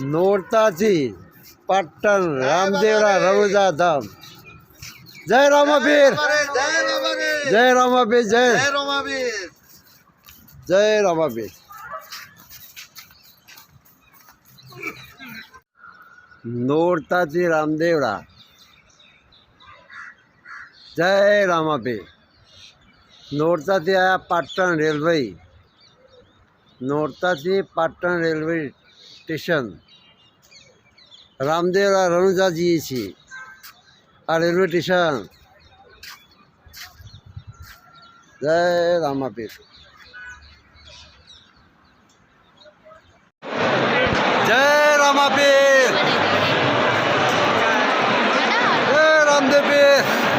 નોરતાથી પાટણ રામદેવરા રણુજા ધામ જય રામાબીર જય રામાબીર જય જય રામાબીર નોરતાજી રામદેવરા જય રામાબીર નોરતાથી આયા પાટણ રેલવે. નોરતાથી પાટણ રેલવે સ્ટેશન. રામદેવરા રણુજા જઈએ છીએ આ રેલવે સ્ટેશન જય રામાપીર જય રામાપીર જય રામદેવપીર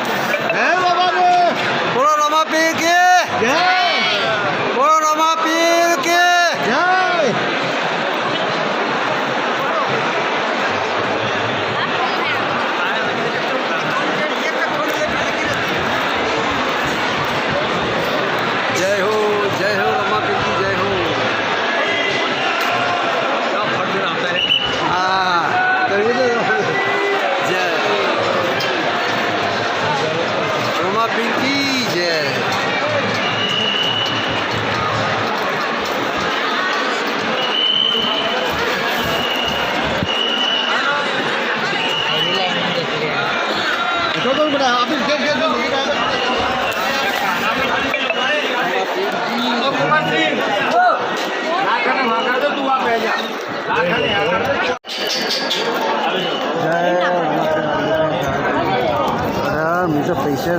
હા મીઠો પૈસા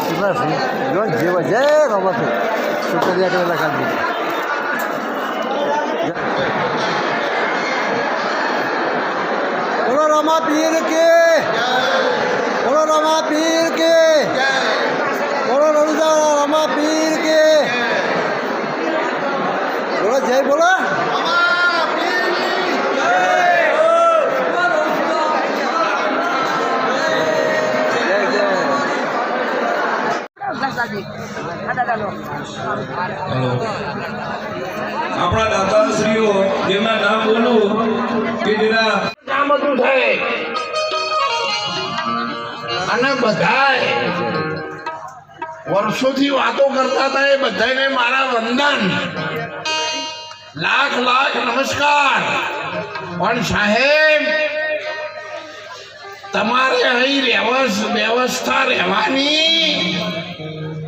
કેટલા છે જો જેવા જય રમાપીર સુતરિયા કરેલા ખાધી બોલો રમાપીર કે બોલો રમાપીર કે. બોલો રણુજા રમાપીર કે. બોલો, જય બોલો. જય આપણા દાતાશ્રીઓ જેમના નામ બોલું કે જેના નામ હતું થાય અને બધાય વર્ષોથી વાતો કરતા હતા એ બધાને મારા વંદન. લાખ લાખ નમસ્કાર. પણ સાહેબ, તમારે અહીં વ્યવસ્થા રહેવાની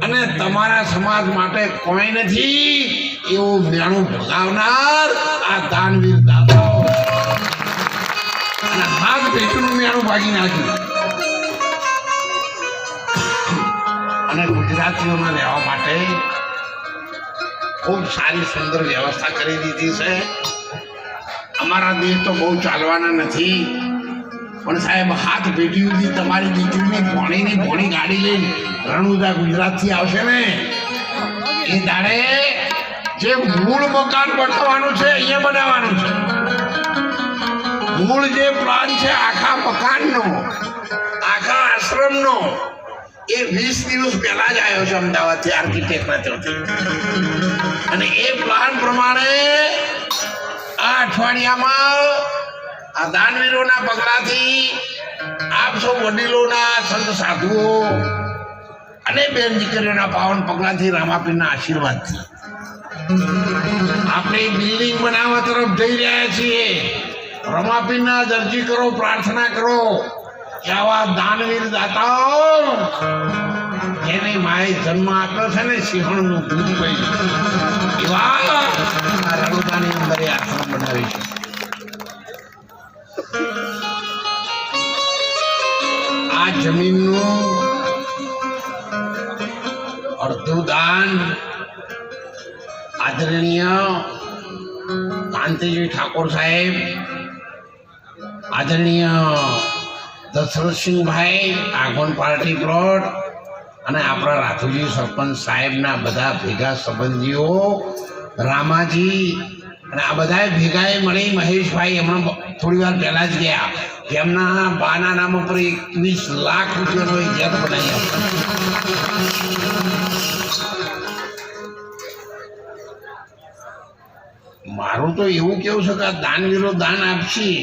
અને તમારા સમાજ માટે કોઈ નથી એવું મેણું ભગાવનાર આ દાનવીર દાદાઓ અને હાથ પેટનું મેણું ભાગી નાખ્યું. અને ગુજરાતીઓને રહેવા માટે ખૂબ સારી, સુંદર વ્યવસ્થા કરી દીધી છે. અમારા દેશ તો બહુ ચાલવાના નથી. પણ સાહેબ, હાથ પેટી સુધી તમારી દીકરીની ભોણીની ભોણી ગાડી લઈને રણુદા ગુજરાતથી આવશે ને? એ દાડે જે મૂળ મકાન બનાવવાનું છે, અહીંયા બનાવવાનું છે. મૂળ જે પ્લાન છે, આખા મકાનનો, આખા આશ્રમનો, એ વીસ દિવસ પહેલા જ આવ્યો છે અમદાવાદથી આર્કિટેક્ટના ત્યાંથી અને એ પ્લાન પ્રમાણે આ અઠવાડિયામાં આ દાનવીરોના પગલાથી આપ વડીલોના, સંત સાધુઓ અને બેન દીકરીઓના પાવન પગલાથી રામાપીરના આશીર્વાદથી આપણે બિલ્ડિંગ બનાવવા તરફ જઈ રહ્યા છીએ. રમાપીના દરજી કરો, પ્રાર્થના કરો આવા દાનવીર દાતાઓ જેને માએ જન્મ આપ્યો છે ને સિંહણનું દૂધ પી એવા રણુદાની અંદર આશ્રમ બનાવી છે આ જમીનનું અડધું દાન આદરણીય કાંતિજી ઠાકોર સાહેબ, આદરણીય દશરથસિંહભાઈ, આગોન પાર્ટી પ્લોટ અને આપણા રાથુજી સરપંચ સાહેબના બધા ભેગા સંબંધીઓ, રામાજી અને આ બધા ભેગાએ મળી મહેશભાઈ એમણે થોડી વાર પહેલાં જ ગયા. જેમના બાના નામ ઉપર એકવીસ લાખ રૂપિયાનો એક બનાવી મારું તો એવું કેવું છે કે આ દાનવીરો દાન આપશી.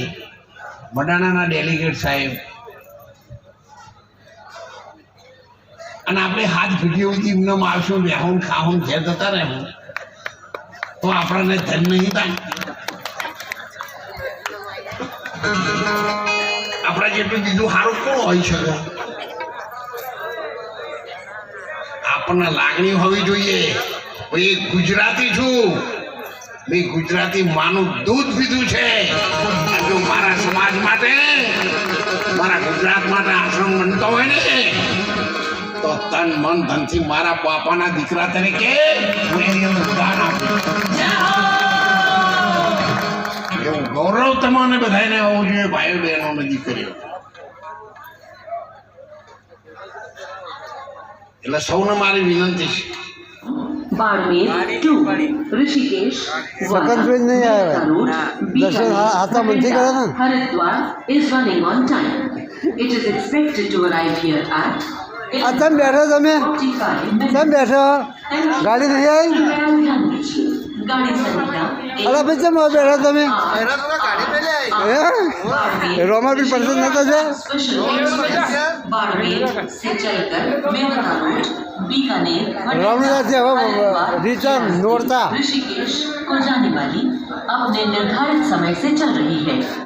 મડાણાના ડેલિગેટ સાહેબ. અને આપણે હાથ ભીડીઓથી એમને મારશું બેહું ખાહું ઘેર જતા રહેવું. તો આપણને ધન નહીં થાય આપણા જેટલું બીજું સારું કોણ હોઈ શકે? આપણને લાગણી હોવી જોઈએ. એ ગુજરાતી છું. મેં ગુજરાતી માનું દૂધ પીધું છે. જો મારા સમાજ માટે, મારા ગુજરાત માટે આશ્રમ બનતો હોય ને તો તન મન ધનથી મારા બાપાના દીકરા તરીકે ગૌરવ તમારે બધાને હોવું જોઈએ ભાઈઓ બહેનોને દીકરીઓ. એટલે સૌને મારી વિનંતી છે. Haridwar is running on time. It is expected to arrive here at तुम बैठो तुम तुम बैठो। गाड़ी नहीं आई? अरे बच्चे मैं बैठा तुम रोमा भी पसंद ना था रोमला से रिटर्न नोरता। ऋषिकेश को जाने वाली अपने निर्धारित समय से चल रही है।